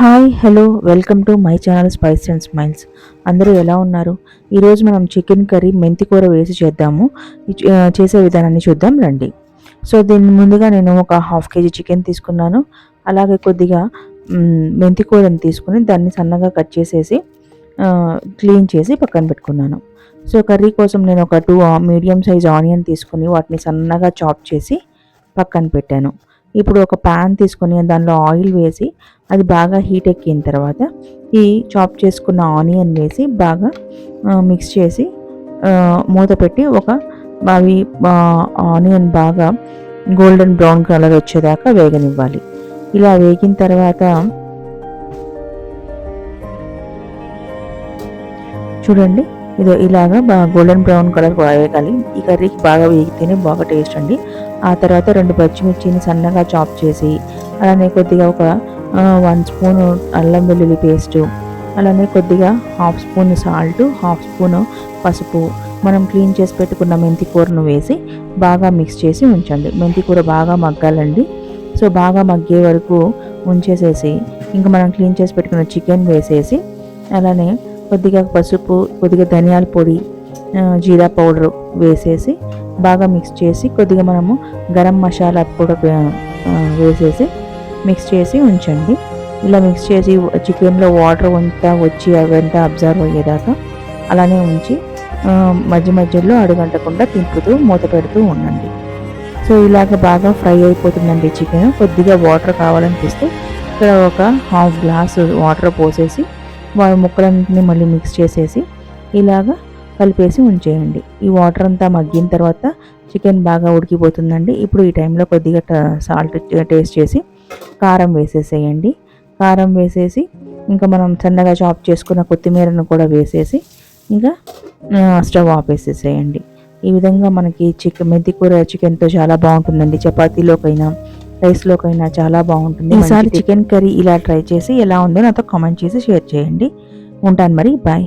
Hi hello welcome to my channel spice and smiles. అందరూ ఎలా ఉన్నారు? ఈరోజు మనం చికెన్ కర్రీ మెంతి కూర వేసి చేద్దాము. చేసే విధానాన్ని చూద్దాం రండి. సో దీని ముందుగా నేను ఒక హాఫ్ కేజీ చికెన్ తీసుకున్నాను. అలాగే కొద్దిగా మెంతి కూరని తీసుకుని దాన్ని సన్నగా కట్ చేసేసి క్లీన్ చేసి పక్కన పెట్టుకున్నాను. సో కర్రీ కోసం నేను ఒక టూ మీడియం సైజ్ ఆనియన్ తీసుకుని వాటిని సన్నగా చాప్ చేసి పక్కన పెట్టాను. ఇప్పుడు ఒక ప్యాన్ తీసుకొని దానిలో ఆయిల్ వేసి అది బాగా హీట్ ఎక్కిన తర్వాత ఈ చాప్ చేసుకున్న ఆనియన్ వేసి బాగా మిక్స్ చేసి మూత పెట్టి ఒక అవి ఆనియన్ బాగా గోల్డెన్ బ్రౌన్ కలర్ వచ్చేదాకా వేగనివ్వాలి. ఇలా వేగిన తర్వాత చూడండి ఇది ఇలాగా బాగా గోల్డెన్ బ్రౌన్ కలర్ వేగాలి. ఈ కర్రీకి బాగా వేగితేనే బాగా టేస్ట్ అండి. ఆ తర్వాత రెండు పచ్చిమిర్చిని సన్నగా చాప్ చేసి అలానే కొద్దిగా ఒక వన్ స్పూన్ అల్లం వెల్లుల్లి పేస్టు అలానే కొద్దిగా half spoon salt half spoon పసుపు. మనం క్లీన్ చేసి పెట్టుకున్న మెంతి కూరను వేసి బాగా మిక్స్ చేసి ఉంచండి. మెంతి కూర బాగా మగ్గాలండి. సో బాగా మగ్గే వరకు ఉంచేసేసి ఇంకా మనం క్లీన్ చేసి పెట్టుకున్న చికెన్ వేసేసి అలానే కొద్దిగా పసుపు కొద్దిగా ధనియాల పొడి జీరా పౌడరు వేసేసి బాగా మిక్స్ చేసి కొద్దిగా మనము గరం మసాలా కూడా వేసేసి మిక్స్ చేసి ఉంచండి. ఇలా మిక్స్ చేసి చికెన్లో వాటర్ అంతా వచ్చి అవంతా అబ్జర్వ్ అయ్యేదాకా అలానే ఉంచి మధ్య మధ్యలో అడుగంటకుండా తింపుతూ మూత పెడుతూ ఉండండి. సో ఇలాగ బాగా ఫ్రై అయిపోతుందండి చికెన్. కొద్దిగా వాటర్ కావాలనిపిస్తే ఇక్కడ ఒక హాఫ్ గ్లాస్ వాటర్ పోసేసి వా- ముక్కలన్నింటినీ మళ్ళీ మిక్స్ చేసేసి ఇలాగా కలిపేసి ఉంచేయండి. ఈ వాటర్ అంతా మగ్గిన తర్వాత చికెన్ బాగా ఉడికిపోతుందండి. ఇప్పుడు ఈ టైంలో కొద్దిగా సాల్ట్ టేస్ట్ చేసి కారం వేసేసేయండి. కారం వేసేసి ఇంకా మనం సన్నగా చాప్ చేసుకున్న కొత్తిమీరను కూడా వేసేసి ఇంకా స్టవ్ ఆపేసేసేయండి. ఈ విధంగా మనకి చికెన్ మెంతి కూర చికెన్తో చాలా బాగుంటుందండి. చపాతీలోకైనా రైస్లోకైనా చాలా బాగుంటుంది. ఈసారి చికెన్ కర్రీ ఇలా ట్రై చేసి ఎలా ఉందో నాతో కామెంట్ చేసి షేర్ చేయండి. ఉంటాను మరి. బాయ్.